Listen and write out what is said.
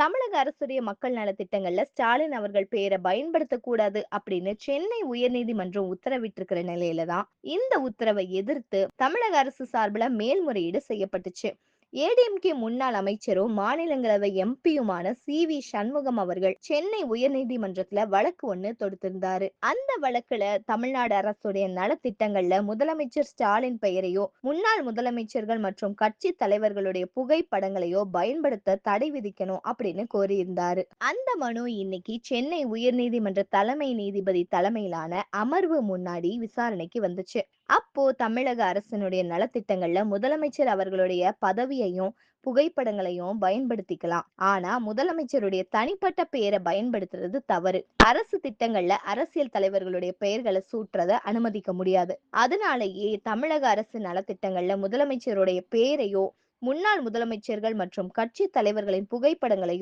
தமிழக அரசுடைய மக்கள் நலத்திட்டங்கள்ல ஸ்டாலின் அவர்கள் பெயரை பயன்படுத்தக்கூடாது அப்படின்னு சென்னை உயர்நீதிமன்றம் உத்தரவிட்டிருக்கிற நிலையில தான் இந்த உத்தரவை எதிர்த்து தமிழக அரசு சார்பில் மேல்முறையீடு செய்யப்பட்டுச்சு. ஏடிஎம்கே முன்னாள் அமைச்சரும் மாநிலங்களவை எம்பியுமான சி. வி. சண்முகம் அவர்கள் சென்னை உயர்நீதிமன்றத்துல வழக்கு ஒண்ணு தொடுத்திருந்தாரு. அந்த வழக்குல தமிழ்நாடு அரசுடைய நலத்திட்டங்கள்ல முதலமைச்சர் ஸ்டாலின் பெயரையோ முன்னாள் முதலமைச்சர்கள் மற்றும் கட்சி தலைவர்களுடைய புகைப்படங்களையோ பயன்படுத்த தடை விதிக்கணும் அப்படின்னு கோரியிருந்தாரு. அந்த மனு இன்னைக்கு சென்னை உயர்நீதிமன்ற தலைமை நீதிபதி தலைமையிலான அமர்வு முன்னாடி விசாரணைக்கு வந்துச்சு. அப்போ தமிழக அரசினுடைய நலத்திட்டங்கள்ல முதலமைச்சர் அவர்களுடைய பதவி பதவியையும் புகைப்படங்களையும் பயன்படுத்திக்கலாம். ஆனா முதலமைச்சருடைய தனிப்பட்ட பெயரை பயன்படுத்துறது தவறு. அரசு திட்டங்கள்ல அரசியல் தலைவர்களுடைய பெயர்களை சூட்டுறத அனுமதிக்க முடியாது. அதனாலேயே தமிழக அரசு நலத்திட்டங்கள்ல முதலமைச்சருடைய பெயரையோ முன்னாள் முதலமைச்சர்கள் மற்றும் கட்சி தலைவர்களின் புகைப்படங்களையோ